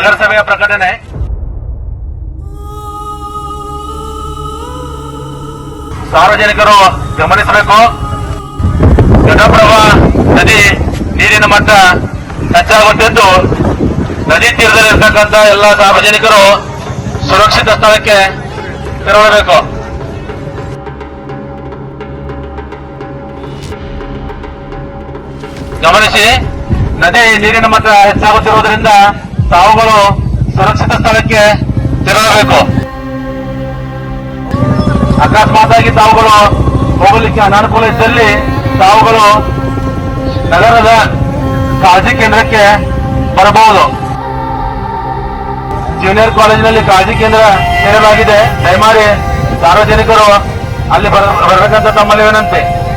ನಗರಸಭೆಯ ಪ್ರಕಟಣೆ. ಸಾರ್ವಜನಿಕರು ಗಮನಿಸಬೇಕು. ಘಟಪ್ರಭಾ ನದಿ ನೀರಿನ ಮಟ್ಟ ಹೆಚ್ಚಾಗುತ್ತಿದ್ದು, ನದಿ ತೀರದಲ್ಲಿರ್ತಕ್ಕಂಥ ಎಲ್ಲ ಸಾರ್ವಜನಿಕರು ಸುರಕ್ಷಿತ ಸ್ಥಳಕ್ಕೆ ತೆರಳಬೇಕು. ಗಮನಿಸಿ, ನದಿ ನೀರಿನ ಮಟ್ಟ ಹೆಚ್ಚಾಗುತ್ತಿರುವುದರಿಂದ ತಾವುಗಳು ಸುರಕ್ಷಿತ ಸ್ಥಳಕ್ಕೆ ತೆರಳಬೇಕು. ಅಕಸ್ಮಾತ್ ಆಗಿ ತಾವುಗಳು ಹೋಗಲಿಕ್ಕೆ ಅನಾನುಕೂಲ ಇದ್ದಲ್ಲಿ ತಾವುಗಳು ನಗರದ ಕಾಳಜಿ ಕೇಂದ್ರಕ್ಕೆ ಬರಬಹುದು. ಜೂನಿಯರ್ ಕಾಲೇಜಿನಲ್ಲಿ ಕಾಳಜಿ ಕೇಂದ್ರ ತೆರೆಯಲಾಗಿದೆ. ದಯಮಾಡಿ ಸಾರ್ವಜನಿಕರು ಅಲ್ಲಿ ಬರ- ಬರಬೇಕಂತ ತಮ್ಮಲ್ಲಿ ವಿನಂತಿ.